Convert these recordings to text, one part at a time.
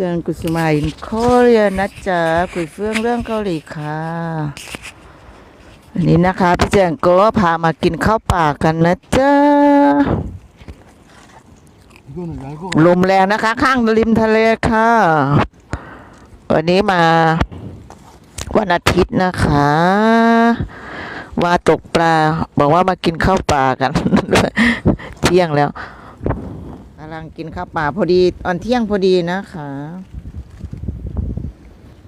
จนกุสุมาอินโคเรียนะจ๊ะคุยเฟื่องเรื่องเกาหลีค่ะวันนี้นะคะพี่แจงก็พามากินข้าวป่ากันนะจ๊ะลมแรงนะคะ ข้างริมทะเลค่ะ วันนี้มาวันอาทิตย์นะคะว่าตกปลา บอกว่ามากินข้าวป่ากัน เที่ยงแล้วำลังกินข้าวป่าพอดีตอนเที่ยงพอดีนะคะ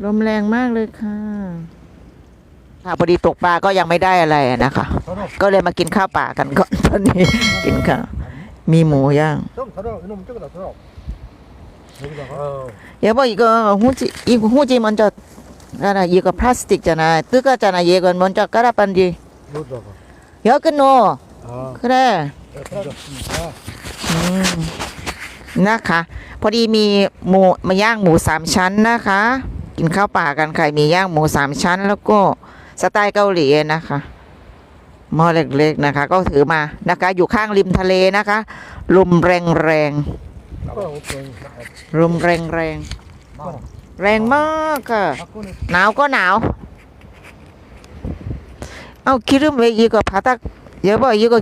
ลมแรงมากเลยค่ะค่ะพอดีตกปลาก็ยังไม่ได้อะไรอะนะคะ 더러 ก็เลยมากินข้าวป่ากันก่อน ตอนนี้ กินข้าวมีหมูย่าง 좀 더러 이놈 저거다 더러 여기다가 여보 이거 후지 이거 후지 먼저 알아 이거 플라스틱 잖아 뜨겁잖아 얘가 먼저 깔아 반지 여기다가 여기 놓어 아 그래 그렇습니다 อืม นะคะ พอดีมีหมูมาย่างหมูสามชั้นนะคะ กินข้าวป่ากันใครมีย่างหมูสามชั้น แล้วก็สไตล์เกาหลีนะคะหม้อเล็กๆนะคะ ก็ถือมานะคะ อยู่ข้างริมทะเลนะคะ ลมแรงแรงลมแรงแรงแรงมากค่ะหนาวก็หนาวเอาคิดเรื่องเวยีกับพัตักเยอะบ่ยีก็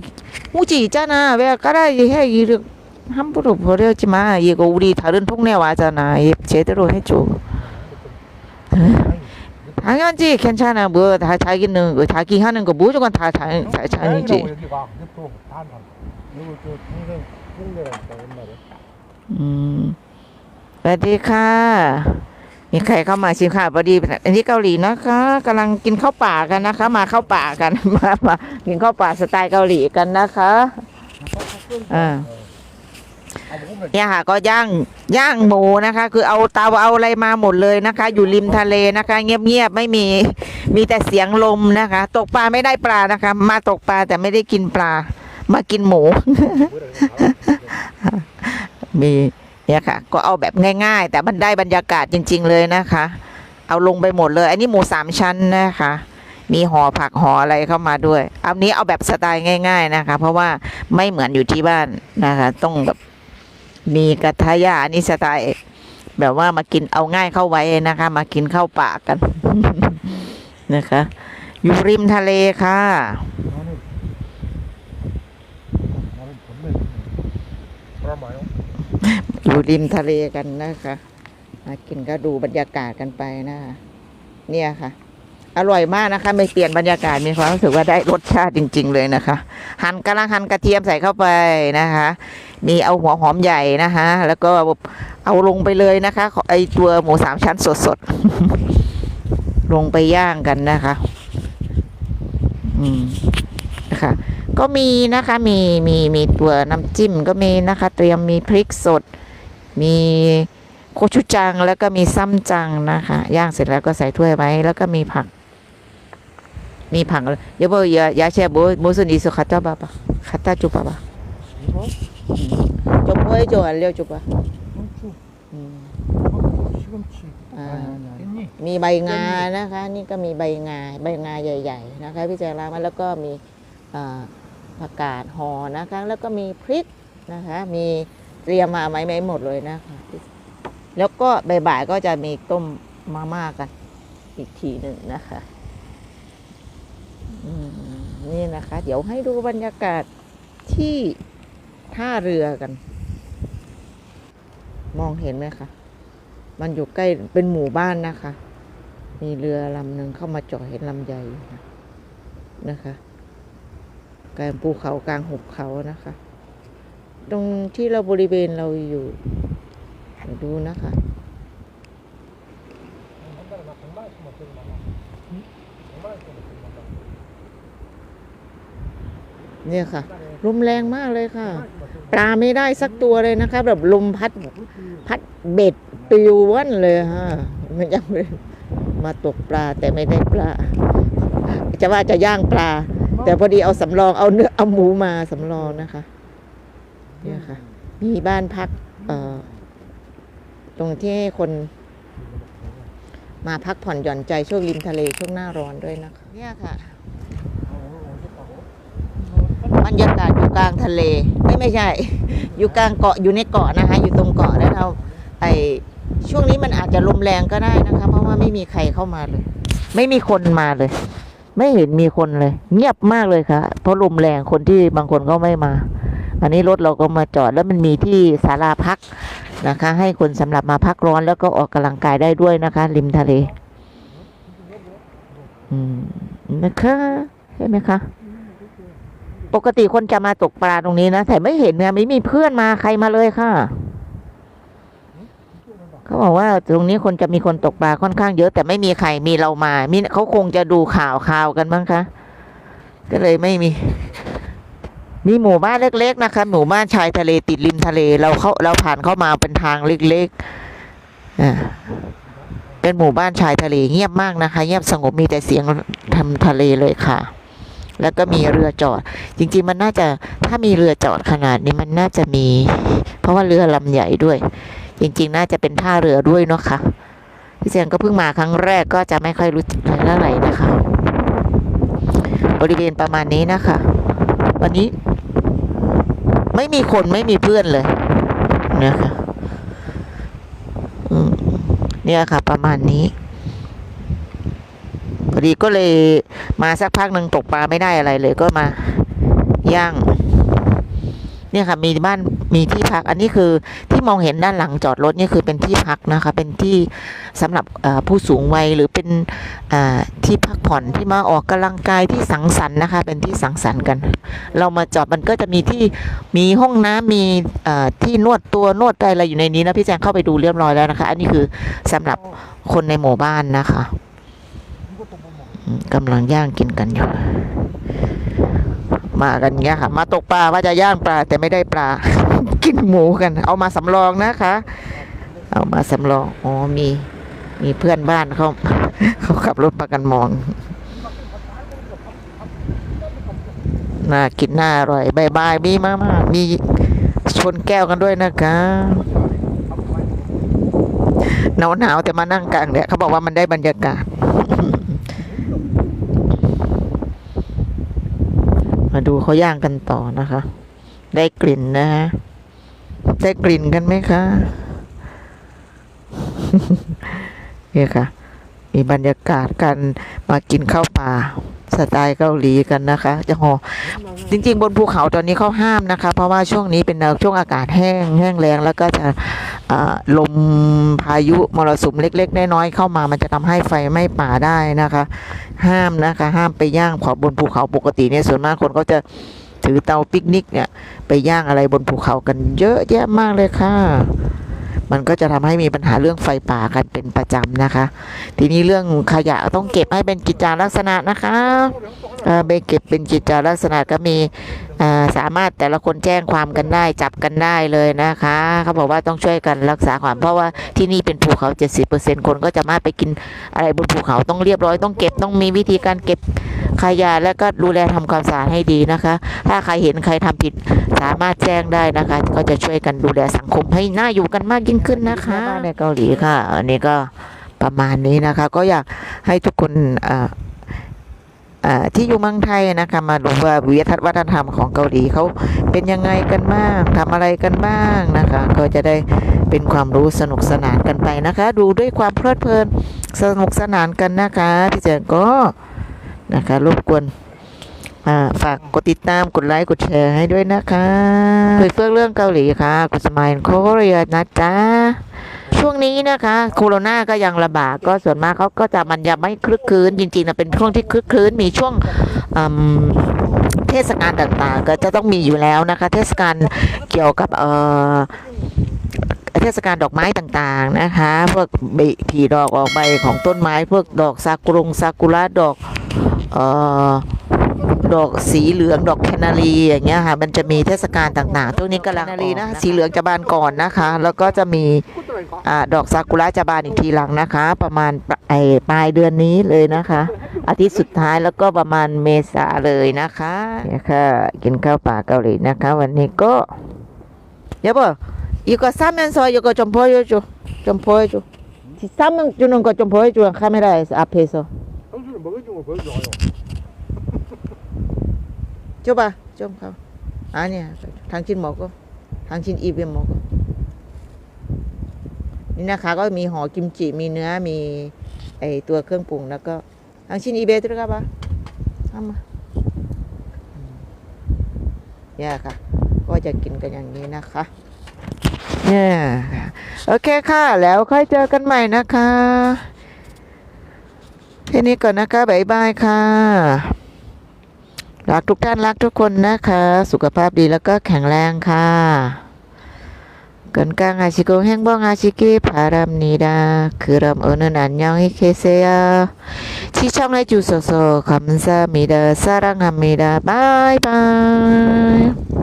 มูจีจ้านะเวลาก็ได้ยี่ให้ยีเรื่อง 함부로 버려지 마 이거 우리 다른 동네 와잖아 얘 제대로 해줘 당연지 괜찮아 뭐 다 자기는 그 자기 하는 거 무조건 다 자, 자, 자기지 여기 가 냅둬 다 한다 이거 저 동생 동네가 있다 옛날에 อืมสวัสดีค่ะ มีใครเข้ามาชิมค่ะพอดีอันนี้เกาหลีนะคะกำลังกินข้าวป่ากันนะคะ มาเข้าวป่ากัน มามากินข้าวป่าสไตล์เกาหลีกันนะคะอ่า 아 먹으면 เนี่ยค่ะก็ย่างย่างหมูนะคะ คือเอาเตาเอาอะไรมาหมดเลยนะคะ อยู่ริมทะเลนะคะ เงียบๆไม่มีมีแต่เสียงลมนะคะ ตกปลาไม่ได้ปลานะคะ มาตกปลาแต่ไม่ได้กินปลา มากินหมู มีเนี่ยค่ะ ก็เอาแบบง่าย ๆ แต่มันได้บรรยากาศจริง ๆ เลยนะคะ เอาลงไปหมดเลย อันนี้หมูสามชั้นนะคะมีห่อผักห่ออะไรเข้ามาด้วย เอานี้เอาแบบสไตล์ง่าย ๆนะคะ เพราะว่าไม่เหมือนอยู่ที่บ้านนะคะ ต้องแบบ มีกระทะยานี่สไตล์แบบว่ามากินเอาง่ายเข้าไว้นะคะ มากินเข้าปากกันนะคะ อยู่ริมทะเลค่ะ อยู่ริมทะเลกันนะคะ มากินก็ดูบรรยากาศกันไปนะคะ เนี่ยค่ะ อร่อยมากนะคะ ไม่เปลี่ยนบรรยากาศมีความรู้สึกว่าได้รสชาติจริง ๆ เลยนะคะ หั่นกระลังหั่นกระเทียมใส่เข้าไปนะคะ มีเอาหัวหอมใหญ่นะคะ แล้วก็เอาลงไปเลยนะคะไอตัวหมูสามชั้นสดๆ ลงไปย่างกันนะคะ อืมนะคะก็มีนะคะมีมีมีตัวน้ำจิ้มก็มีนะคะ เตรียมมีพริกสด มีโคชูจังแล้วก็มีซัมจังนะคะ ย่างเสร็จแล้วก็ใส่ถ้วยไว้แล้วก็มีผัก มีผักเดี๋ยวบอกอย่าอย่าแช่โบโบสุนีสุขัตตาบาบะขัตตาจุบะบะ 이거 จบเอ้ยจบอันเร็วจุบะ 상추 อืม 시금치 아. 아니 아니 아니 깻잎 มีใบงานะคะ นี่ก็มีใบงาใบงาใหญ่ ๆ นะคะพี่แจงล้างมาแล้วก็มีอ่าผักกาดห่อนะคะ แล้วก็มีพริกนะคะ มีเตรียมมาไหมไม่หมดเลยนะคะ แล้วก็บ่ายๆก็จะมีต้มมาม่ากัน อีกทีหนึ่งนะคะอืม นี่นะคะ เดี๋ยวให้ดูบรรยากาศที่ท่าเรือกัน มองเห็นไหมคะ มันอยู่ใกล้เป็นหมู่บ้านนะคะ มีเรือลำหนึ่งเข้ามาจอดเห็นลำใหญ่นะคะกลางภูเขากลางหุบเขานะคะ ตรงที่เราบริเวณเราอยู่ดูนะคะ เนี่ยค่ะ ลมแรงมากเลยค่ะ ปลาไม่ได้สักตัวเลยนะคะ แบบลมพัดพัดเบ็ดปิวว่นเลยฮะมันยังมาตกปลาแต่ไม่ได้ปลา จะว่าจะย่างปลา แต่พอดีเอาสำรองเอาเนื้อเอาหมูมาสำรองนะคะ เนี่ยค่ะ มีบ้านพัก เอ่อ ตรงที่ให้คนมาพักผ่อนหย่อนใจช่วงริมทะเลช่วงหน้าร้อนด้วยนะคะ เนี่ยค่ะ รรยากาศอยู่กลางทะเลไม่ไม่ใช่ อยู่กลางเกาะอยู่ในเกาะนะคะ อยู่ตรงเกาะแล้วเราไอช่วงนี้มันอาจจะลมแรงก็ได้นะคะ เพราะว่าไม่มีใครเข้ามาเลย ไม่มีคนมาเลย ไม่เห็นมีคนเลย เงียบมากเลยค่ะ เพราะลมแรงคนที่บางคนก็ไม่มา อันนี้รถเราก็มาจอดแล้วมันมีที่ศาลาพักนะคะ ให้คนสำหรับมาพักร้อนแล้วก็ออกกำลังกายได้ด้วยนะคะ ริมทะเล อืมนะคะใช่ไหมคะ ปกติคนจะมาตกปลาตรงนี้นะแต่ไม่เห็นเนี่ยไม่มีเพื่อนมาใครมาเลยค่ะ เขาบอกว่าตรงนี้คนจะมีคนตกปลาค่อนข้างเยอะ แต่ไม่มีใครมีเรามามีเขาคงจะดูข่าวข่าวกันมั้งคะก็เลยไม่มี มีหมู่บ้านเล็ก ๆ นะคะ หมู่บ้านชายทะเลติดริมทะเล เราเข้าเราผ่านเข้ามาเป็นทางเล็กๆอ่าเป็นหมู่บ้านชายทะเลเงียบมากนะคะ เงียบสงบมีแต่เสียงทำทะเลเลยค่ะ แล้วก็มีเรือจอด จริง ๆ มันน่าจะถ้ามีเรือจอดขนาดนี้มันน่าจะมี เพราะว่าเรือลำใหญ่ด้วย จริง ๆ น่าจะเป็นท่าเรือด้วยเนาะค่ะพี่เจนก็เพิ่งมาครั้งแรกก็จะไม่ค่อยรู้เท่าไหร่นะคะ บริเวณประมาณนี้นะคะ วันนี้ ไม่มีคนไม่มีเพื่อนเลยเนะคะอืมเนี่ยค่ะ ประมาณนี้ พอดีก็เลยมาสักพักหนึ่งตกปลาไม่ได้อะไรเลยก็มาย่าง เนี่ยค่ะ มีบ้านมีที่พัก อันนี้คือที่มองเห็นด้านหลังจอดรถนี่คือเป็นที่พักนะคะ เป็นที่สำหรับผู้สูงวัยหรือเป็นที่พักผ่อนที่มาออกกำลังกายที่สังสรรค์นะคะ เป็นที่สังสรรค์กัน เรามาจอดมันก็จะมีที่มีห้องน้ำมีที่นวดตัวนวดอะไรอยู่ในนี้นะพี่แจงเข้าไปดูเรียบร้อยแล้วนะคะ อันนี้คือสำหรับคนในหมู่บ้านนะคะ กำลังย่างกินกันอยู่ มากันเงี้ยค่ะ มาตกปลาว่าจะย่างปลา แต่ไม่ได้ปลา กินหมูกัน เอามาสำรองนะคะ เอามาสำรองอ๋อมีมีเพื่อนบ้านเขาเขาขับรถประกันมองน่ากินน่าอร่อยบายบายมีมากมากมีชนแก้วกันด้วยนะคะหนาวหนาวๆแต่มานั่งกลางเนี่ยเขาบอกว่ามันได้บรรยากาศ มาดูเขาย่างกันต่อนะคะ ได้กลิ่นนะฮะได้กลิ่นกันไหมคะเนี่ยค่ะ มีบรรยากาศการมากินข้าวป่าสไตล์เกาหลีกันนะคะจะหอ จริง ๆ บนภูเขาตอนนี้เขาห้ามนะคะ เพราะว่าช่วงนี้เป็นช่วงอากาศแห้งแห้งแรงแล้วก็จะลมพายุมรสุมเล็กๆน้อยๆเข้ามามันจะทำให้ไฟไหม้ป่าได้นะคะ ห้ามนะคะ ห้ามไปย่างเผาบนภูเขาปกติเนี่ยส่วนมากคนเขาจะถือเตาปิกนิกเนี่ยไปย่างอะไรบนภูเขากันเยอะแยะมากเลยค่ะ มันก็จะทำให้มีปัญหาเรื่องไฟป่ากันเป็นประจำนะคะ ทีนี้เรื่องขยะต้องเก็บให้เป็นกิจจาลักษณะนะคะเออไปเก็บเป็นกิจจาลักษณะก็มีสามารถแต่ละคนแจ้งความกันได้จับกันได้เลยนะคะเขาบอกว่าต้องช่วยกันรักษาความเพราะว่าที่นี่เป็นภูเขา 70%คนก็จะมาไปกินอะไรบนภูเขาต้องเรียบร้อยต้องเก็บต้องมีวิธีการเก็บ ขยะแล้วก็ดูแลทำความสะอาดให้ดีนะคะ ถ้าใครเห็นใครทำผิดสามารถแจ้งได้นะคะ ก็จะช่วยกันดูแลสังคมให้น่าอยู่กันมากยิ่งขึ้นนะคะบ้านในเกาหลีค่ะ อันนี้ก็ประมาณนี้นะคะ ก็อยากให้ทุกคนที่อยู่เมืองไทยนะคะมาดูว่าวิทยวัฒนธรรมของเกาหลีเขาเป็นยังไงกันบ้างทำอะไรกันบ้างนะคะ ก็จะได้เป็นความรู้สนุกสนานกันไปนะคะ ดูด้วยความเพลิดเพลินสนุกสนานกันนะคะพี่เจนก็ นะคะรบกวนฝากกดติดตามกดไลค์กดแชร์ให้ด้วยนะคะเคยเฟื่องเรื่องเกาหลีค่ะกุสมายโคเรียนะจ๊ะช่วงนี้นะคะโคโรนาก็ยังระบาดก็ส่วนมากเขาก็จะมันยังไม่คลึกคืนจริงๆนะเป็นช่วงที่คลึกคืนมีช่วงเทศกาลต่างๆ ก็จะต้องมีอยู่แล้วนะคะ เทศกาลเกี่ยวกับเอ่อ เทศกาลดอกไม้ต่างๆนะคะ พวกผีดอกออกใบของต้นไม้ พวกดอกซากุรงซากุระดอกเอ่อดอกสีเหลืองดอกแคนารีอย่างเงี้ยค่ะ มันจะมีเทศกาลต่างๆช่วงนี้กำลังแคนารีนะสีเหลืองจะบานก่อนนะคะ แล้วก็จะมีอ่าดอกซากุระจะบานอีกทีหลังนะคะ ประมาณปลายไอปลายเดือนนี้เลยนะคะ อาทิตย์สุดท้ายแล้วก็ประมาณเมษาเลยนะคะเนี่ยค่ะ กินข้าวป่าเกาหลีนะคะ วันนี้ก็여보 이거 싸면서 이거 좀 보여줘. 좀 보여줘. 싸면 주는 거 좀 보여줘. 카메라에서 앞에서. 형수를 먹여준 거 보여줘요. 줘봐. 좀 가. 아니야. 당신 먹어. 당신 입에 먹어. 니나 가가 미호 김치 미 느아, 미 에이 또 끙뿡 나가 당신 입에 들어가 봐. 한번. 음. 야 가. 꺼져 낀 그냥 니나 가. เนี่ยโอเคค่ะ แล้วค่อยเจอกันใหม่นะคะแค่นี้ก่อนนะคะบายบายค่ะ รักทุกท่านรักทุกคนนะคะ สุขภาพดีแล้วก็แข็งแรงค่ะกันกางอาชิโกแห่งบ้องอาชิกิพารามนีดาคือรำเอนันอันยองฮิเคเซียที่ช่องไลจูโซโซคำซามีดาซารังฮามีดาบายบาย